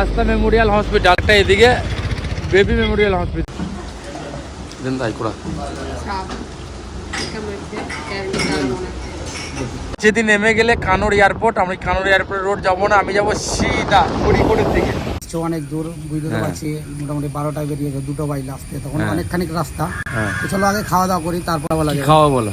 আস্থা Memorial hospital. একটা এদিকে বেবি মেমোরিয়াল হসপিটাল। দেন তাই করা। যেদিন নেমে গেলে কানোর এয়ারপোর্ট আমি কানোর এয়ারপোর্ট রোড যাব না আমি যাব সিধা কড়িকোড়ের দিকে। অনেক দূর বুঝতে তো হ্যাঁ। পারছি মোটামুটি বারোটায় বেরিয়েছে দুটো বাইলে আসতে তখন হ্যাঁ। অনেকখানি রাস্তা। হ্যাঁ। চলো আগে খাওয়া দাওয়া করি তারপর খাওয়া বলো?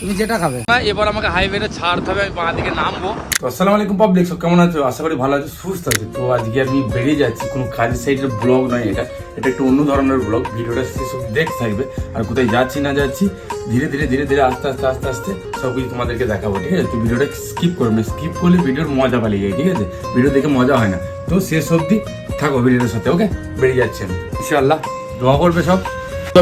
তুমি যেটা খাবে। এবার আমাকে হাইওয়েটা ছাড়তে হবে আমি বাঁ দিকে নামবো। আসসালামু আলাইকুম পাবলিক সব কেমন আছো? আশা করি ভালো আছো সুস্থ আছে। তো আজকে আমি বেরিয়ে যাচ্ছি কোনো কাজের সাইডের ব্লগ নয় এটা। এটা একটু অন্য ধরনের ব্লগ ভিডিওটা শেষ অব্দি থাকবে। আর কোথায় যাচ্ছি না যাচ্ছি ধীরে ধীরে ধীরে ধীরে আস্তে আস্তে আস্তে আস্তে সব কিছু তোমাদেরকে দেখাবো ঠিক আছে? তো ভিডিওটা স্কিপ করবে স্কিপ করলে ভিডিওর মজা পালিয়ে যায় ঠিক আছে? ভিডিও দেখে মজা হয় না। তো শেষ অব্দি থাকো ভিডিওর সাথে ওকে বেরিয়ে যাচ্ছি আমি। ইনশাআল্লাহ দোয়া করবে সব।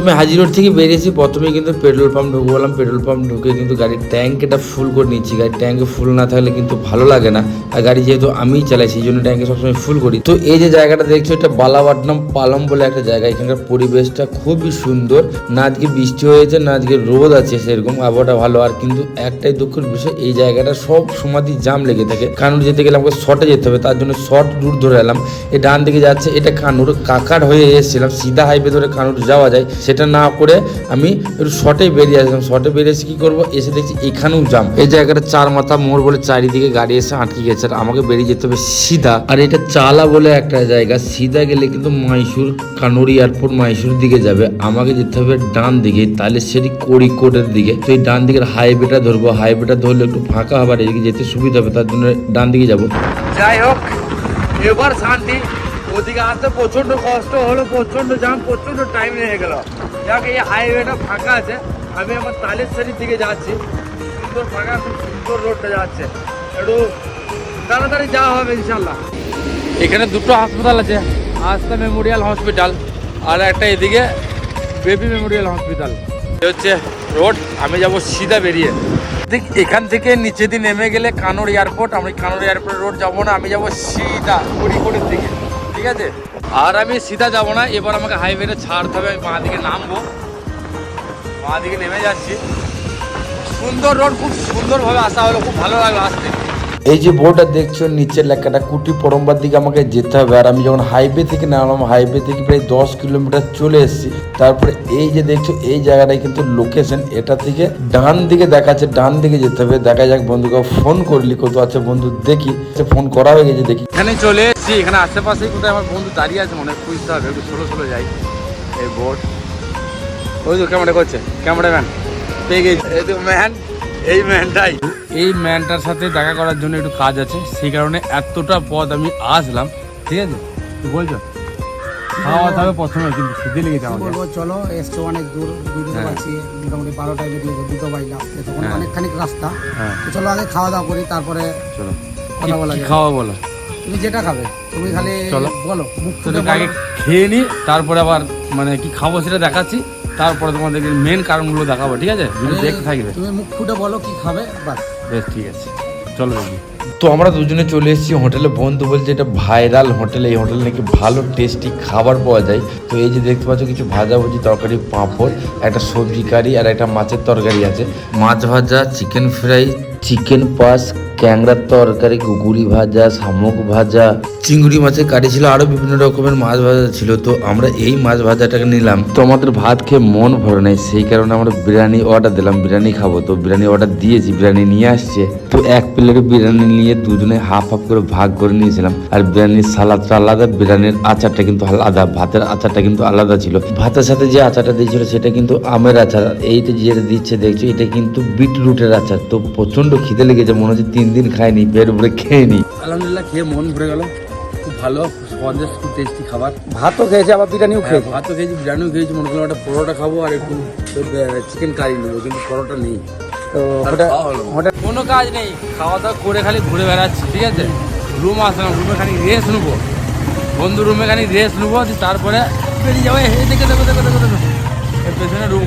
আমি হাজি রোড থেকে বেরিয়েছি, প্রথমে কিন্তু পেট্রোল পাম্প ঢুকে বললাম, পেট্রোল পাম্প ঢুকে কিন্তু গাড়ির ট্যাঙ্ক এটা ফুল করে নিচ্ছি। গাড়ির ট্যাঙ্কে ফুল না থাকলে কিন্তু ভালো লাগে না। আর গাড়ি যেহেতু আমিই চালাই, সেই জন্য ট্যাঙ্কে সবসময় ফুল করি। তো এই যে জায়গাটা দেখছ, এটা বালাবাটনাম পালম বলে একটা জায়গা। এখানকার পরিবেশটা খুবই সুন্দর। না আজকে বৃষ্টি হয়েছে, না আজকে রোদ আছে সেরকম, আবহাওয়াটা ভালো। আর কিন্তু একটাই দুঃখের বিষয়, এই জায়গাটা সব সমাধি জাম লেগে থাকে। কানুর যেতে গেলে আমাকে শর্টে যেতে হবে, তার জন্য শর্ট রুট ধরে এলাম। এই ডান দিকে যাচ্ছে, এটা কানুর, কাকার হয়ে এসেছিলাম। সিধা হাইওয়ে ধরে কানুর যাওয়া যায়। সেটা না করে আমি একটু শর্টে বেরিয়ে আসলাম। শর্টে এসে কি করব? এসে দেখছি এখানেও জাম এই জায়গাটা চার মাথা মোড় বলে চারিদিকে গাড়ি এসে আটকে গেছে। আর আমাকে বেরিয়ে যেতে হবে সিধা। আর এটা চালা বলে একটা জায়গা। সিধা গেলে কিন্তু মাইসুর কানুর এয়ারপোর্ট মাইসুর দিকে যাবে। আমাকে যেতে হবে ডান দিকে, তাহলে সেটি কোড়িকোটের দিকে। তো এই ডান দিকের হাইওয়েটা ধরবো। হাইওয়েটা ধরলে একটু ফাঁকা হবে আর এদিকে যেতে সুবিধা হবে, তার জন্য ডান দিকে যাব। যাই হোক, এবার শান্তি। ওদিকে আসতে প্রচণ্ড কষ্ট হলো প্রচণ্ড জাম প্রচণ্ড টাইম লেগে গেল। যাক, এই হাইওয়েটা ফাঁকা আছে। আমি আমার তালেশ্বরীর দিকে যাচ্ছি। সুন্দর ফাঁকা, খুব সুন্দর রোডটা যাচ্ছে। একটু তাড়াতাড়ি যাওয়া হবে ইনশাল্লাহ এখানে দুটো হাসপাতাল আছে আস্থা মেমোরিয়াল হসপিটাল আর একটা এদিকে বেবি মেমোরিয়াল হসপিটাল। হচ্ছে রোড, আমি যাব সিধা বেরিয়ে। ঠিক এখান থেকে নিচে দিয়ে নেমে গেলে কানোর এয়ারপোর্ট, আমি কানোর এয়ারপোর্ট রোড যাব না, আমি যাব সিধা কড়িকোটের দিকে। ঠিক আছে? আর আমি সিধা যাব না, এবার আমাকে হাইওয়েটা ছাড়তে হবে, আমি বাঁ দিকে নামবো। বাঁ দিকে নেমে যাচ্ছি। সুন্দর রোড খুব সুন্দরভাবে আসা হলো, খুব ভালো লাগল আসতে। এই যে বোর্ডটা দেখছ নিচের লেখাটা কুটি পরম্বার দিকে আমাকে যেতে হবে। আর আমি যখন হাইওয়ে থেকে নামলাম হাইওয়ে থেকে প্রায় দশ কিলোমিটার চলে এসেছি। তারপরে এই যে দেখছ এই জায়গাটায় কিন্তু লোকেশন এটা থেকে ডান দিকে দেখাচ্ছে ডান দিকে যেতে হবে। দেখা যাক বন্ধুকে ফোন করলি কত আছে বন্ধু দেখি। ফোন করা হয়ে গেছে দেখি। এখানে চলে এসেছি এখানে আশেপাশেই কোথায় আমার বন্ধু দাঁড়িয়ে আছে মনে হয় খুঁজতে হবে একটু ছোটো ছোটো যাই। এই বোর্ড ওই তো ক্যামেরা করছে ক্যামেরাম্যান পেয়ে গেছি। এই তো ম্যান এই ম্যানটাই। এই ম্যানটার সাথে দেখা করার জন্য একটু কাজ আছে সেই কারণে এতটা পথ আমি আসলাম ঠিক আছে? বলছো খাওয়া দাওয়া প্রথমে কিন্তু খিদে লেগেছে আমাকে বলব চলো এসছো অনেক দূর হ্যাঁ। পারছি মোটামুটি বারোটায় বেরিয়েছে দুটো বাইলে আসতে তখন হ্যাঁ। অনেকখানি রাস্তা। হ্যাঁ। তো চলো আগে খাওয়া দাওয়া করি তারপরে চলো। কথা বলা খাওয়া বলো? তুমি যেটা খাবে তুমি খালি চলো। বলো মুখ তো আগে খেয়ে নি তারপরে আবার মানে কি খাব সেটা দেখাচ্ছি। তারপরে তোমাদেরকে মেন কারণগুলো দেখাবো ঠিক আছে? ভিডিও দেখতে থাকবে। তুমি মুখ ফুটে বলো কি খাবে বাস বেশ ঠিক আছে। চলো দেখি। তো আমরা দুজনে চলে এসেছি হোটেলে। বন্ধু বলছে এটা ভাইরাল হোটেল। এই হোটেলে নাকি ভালো টেস্টি খাবার পাওয়া যায়। তো এই যে দেখতে পাচ্ছ কিছু ভাজাভুজি তরকারি পাঁপড় একটা সবজি কারি আর একটা মাছের তরকারি আছে। মাছ ভাজা চিকেন ফ্রাই চিকেন পাস ক্যাংড়ার তরকারি গুগুরি ভাজা শামুক ভাজা। চিংড়ি মাছের কারি ছিল আরও বিভিন্ন রকমের মাছ ভাজা ছিল তো আমরা এই মাছ ভাজাটাকে নিলাম। তো আমাদের ভাত খেয়ে মন ভরে নাই সেই কারণে আমরা বিরিয়ানি অর্ডার দিলাম বিরিয়ানি খাব তো বিরিয়ানি অর্ডার দিয়েছি বিরিয়ানি নিয়ে আসছে। তো এক প্লেট বিরিয়ানি নিয়ে দুজনে হাফ হাফ করে ভাগ করে নিয়েছিলাম আর বিরিয়ানির সালাদটা আলাদা বিরিয়ানির আচারটা কিন্তু আলাদা ভাতের আচারটা কিন্তু আলাদা ছিল। ভাতের সাথে যে আচারটা দিয়েছিল সেটা কিন্তু আমের আচার এইটা যেটা দিচ্ছে দেখছ এটা কিন্তু বিটরুটের আচার তো প্রচণ্ড খিদে লেগেছে মনে হচ্ছে তিন দিন খাইনি পেট ভরে খেয়ে নি আলহামদুলিল্লাহ খেয়ে মন ভরে গেল। খুব ভালো খুব খুব টেস্টি খাবার। ভাতও খেয়েছে আবার বিরিয়ানিও হ্যাঁ, খেয়েছে। ভাতও খেয়েছি বিরিয়ানিও খেয়েছি মনে করলাম একটা পরোটা খাব আর একটু চিকেন কারি নেব কিন্তু পরোটা নেই। তো হোটেল কোনো কাজ নেই খাওয়া দাওয়া করে খালি ঘুরে বেড়াচ্ছি ঠিক আছে? রুম আসলাম রুমে খালি রেস্ট নেব। বন্ধু রুমে খালি রেস্ট নেব তারপরে বেরিয়ে যাব। এই দেখে দেখো দেখো দেখো দেখো। পেছনে রুম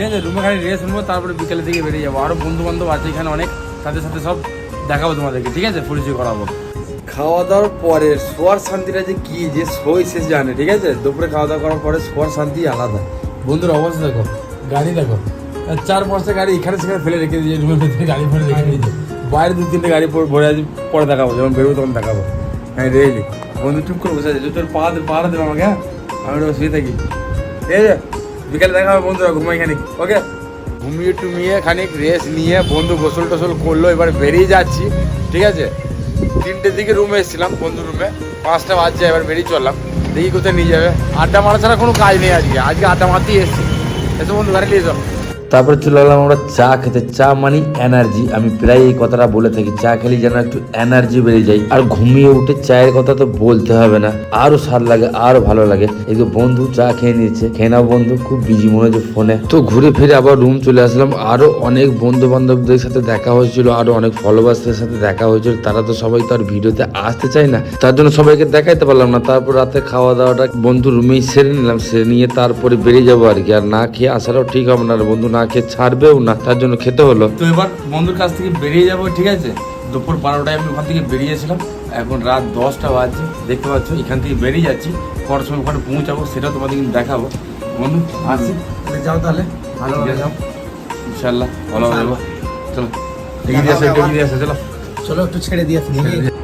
ঠিক আছে, রুমে খালি রেস্ট নেব, তারপরে বিকেলের দিকে বেরিয়ে যাব। আরও বন্ধু বান্ধব আছে এখানে অনেক, তাদের সাথে সব দেখাবো তোমাদেরকে, ঠিক আছে? পরিচয় করাবো। খাওয়া দাওয়ার পরে শোয়ার শান্তিটা যে কি, যে শোয় সে জানে, ঠিক আছে? দুপুরে খাওয়া দাওয়া করার পরে শোয়ার শান্তি আলাদা। বন্ধুর অবস্থা দেখো, গাড়ি দেখো চার পাঁচটা গাড়ি এখানে সেখানে ফেলে রেখে দিয়ে রুমের ভেতরে গাড়ি ফেলে রেখে দিয়েছে। বাইরে দু তিনটে গাড়ি ভরে আছে, পরে দেখাবো, যখন বেরোবো তখন দেখাবো। হ্যাঁ রেলি বন্ধু চুপ করে বসে আছে তোর পা পাহাড়া দেবে আমাকে হ্যাঁ? আমি শুয়ে থাকি। ঠিক আছে? বিকালে দেখা হবে বন্ধুরা, ঘুমাই খানিক ওকে ঘুমিয়ে টুমিয়ে খানিক রেস্ট নিয়ে বন্ধু গোসল টোসল করল, এবার বেরিয়ে যাচ্ছি, ঠিক আছে? তিনটের দিকে রুমে এসেছিলাম বন্ধু রুমে পাঁচটা বাজছে, এবার বেরিয়ে চললাম। দেখি কোথায় নিয়ে যাবে। আড্ডা মারা ছাড়া কোনো কাজ নেই আজকে আজকে আড্ডা মারতেই এসছি। এসে বন্ধু, গাড়ি নিয়ে চল তারপরে চলে গেলাম আমরা চা খেতে। চা মানে এনার্জি আমি প্রায় এই কথাটা বলে থাকি, চা খেলে যেন একটু এনার্জি বেড়ে যায়। আর ঘুমিয়ে উঠে চায়ের কথা তো বলতে হবে না। আরও স্বাদ লাগে, আরও ভালো লাগে। এই যে বন্ধু চা খেয়ে নিয়েছে। খেয়ে নাও বন্ধু, খুব বিজি মনে হচ্ছে ফোনে তো ঘুরে ফিরে আবার রুম চলে আসলাম। আরও অনেক বন্ধু বান্ধবদের সাথে দেখা হয়েছিল, আরও অনেক ফলোয়ার্সদের সাথে দেখা হয়েছিল। তারা তো সবাই তো আর ভিডিওতে আসতে চায় না। তার জন্য সবাইকে দেখাইতে পারলাম না। তারপর রাতে খাওয়া দাওয়াটা বন্ধু রুমেই সেরে নিলাম। সেরে নিয়ে তারপরে বেরিয়ে যাব আর কি। আর না খেয়ে আসাটাও ঠিক হবে না। বন্ধু না খেয়ে ছাড়বেও না তার জন্য খেতে হলো। তো এবার বন্ধুর কাছ থেকে বেরিয়ে যাব ঠিক আছে? দুপুর বারোটায় আমি ওখান থেকে বেরিয়েছিলাম। এখন রাত দশটা বাজছে দেখতে পাচ্ছ এখান থেকে বেরিয়ে যাচ্ছি। কটার সময় ওখানে পৌঁছাবো সেটা তোমাদের কিন্তু দেখাবো। বন্ধু আসছি? যাও তাহলে ভালো হবে। ইনশাল্লাহ ভালো হবে। যাব চলো এগিয়ে দিয়ে আসো এগিয়ে দিয়ে আসো চলো। চলো একটু ছেড়ে দিয়ে আসি।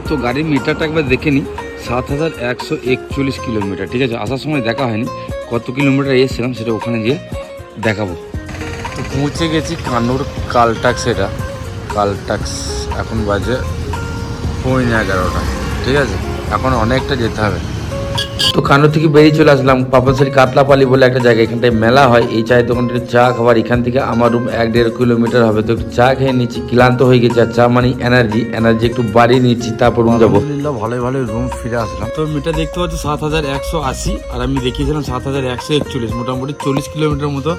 তো গাড়ির মিটারটা একবার দেখে নিই সাত হাজার একশো একচল্লিশ কিলোমিটার ঠিক আছে? আসার সময় দেখা হয়নি কত কিলোমিটার এসেছিলাম সেটা ওখানে গিয়ে দেখাবো। পৌঁছে গেছি কান্নুর কালটাক্স এটা। কালটাক্স এখন বাজে পৌনে এগারোটা। ঠিক আছে? এখন অনেকটা যেতে হবে। তো কান্নু থেকে বেরিয়ে চলে আসলাম পাপাসারি কাতলাপালি বলে একটা জায়গা। এখানটায় মেলা হয়। এই চায়ের দোকানটা চা খাবার। এখান থেকে আমার রুম এক দেড় কিলোমিটার হবে। তো একটু চা খেয়ে নিচ্ছি। ক্লান্ত হয়ে গেছে। আর চা মানে এনার্জি এনার্জি একটু বাড়িয়ে নিচ্ছি। তারপর রুম যাব। ভালোই ভালোই রুম ফিরে আসলাম। তো মিটার দেখতে পাচ্ছি সাত হাজার একশো আশি। আর আমি দেখিয়েছিলাম সাত হাজার একশো একচল্লিশ। মোটামুটি চল্লিশ কিলোমিটার মতো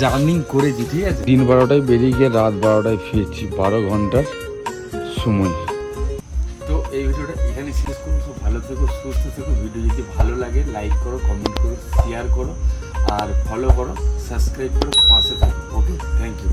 জার্নিং করেছি। ঠিক আছে? দিন বারোটায় বেরিয়ে গিয়ে রাত বারোটায় ফিরছি। বারো ঘণ্টার সময়। এই ভিডিওটা এখানে শেষ করব। সব ভালো থেকো, সুস্থ থেকো। ভিডিও যদি ভালো লাগে লাইক করো কমেন্ট করো শেয়ার করো, আর ফলো করো সাবস্ক্রাইব করো, পাশে থাকো। Okay thank you